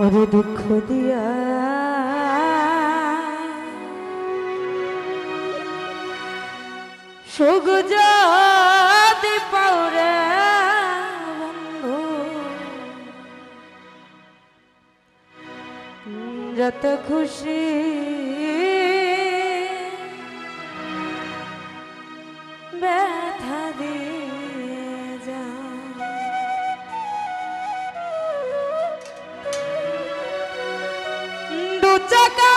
ওরে দুঃখ দিয়া। সুগুজ দীপাউরে বন্ধু যত খুশি। ব্যথা দিয়ে Chaka!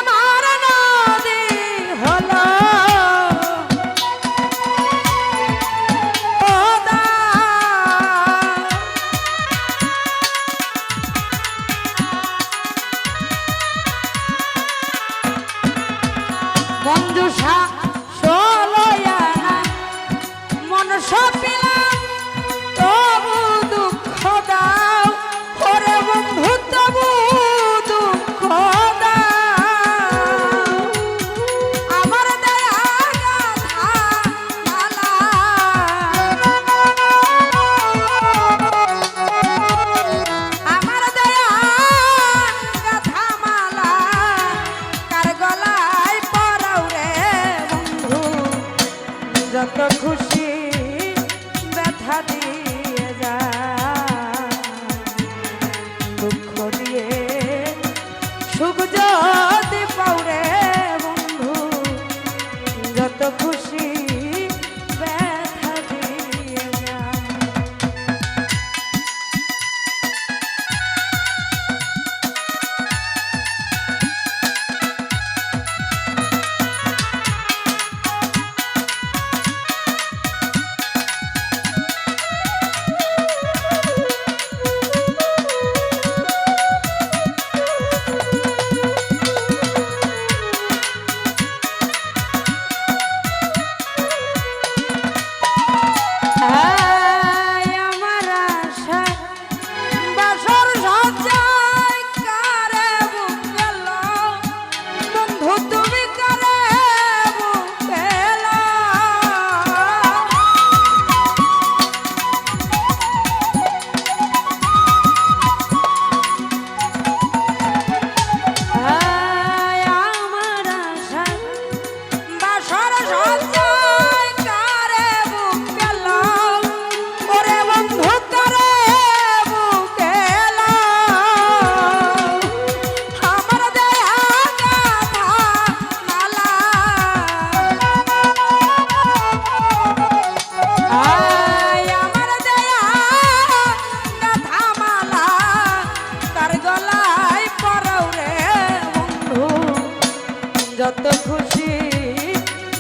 যত খুশি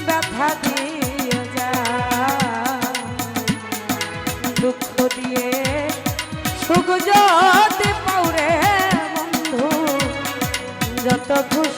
ব্যথা দিয়ে যা দুঃখ দিয়ে সুখ যদি পাউরে বন্ধু যত খুশি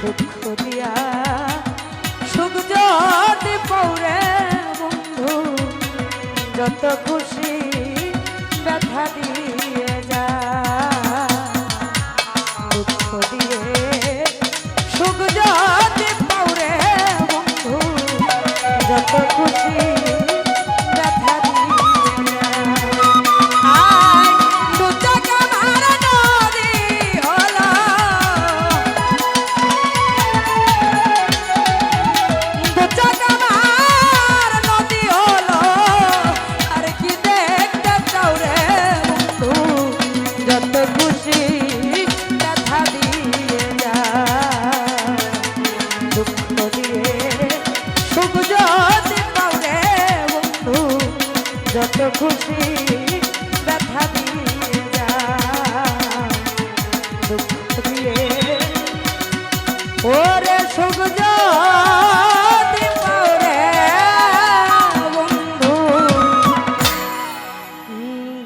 শোধ করিয়া সুখ যদি পৌরে বন্ধু খুশি ব্যথা দিয়ে যা দুঃখ দিয়ে ওরে সুখ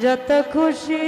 যত খুশি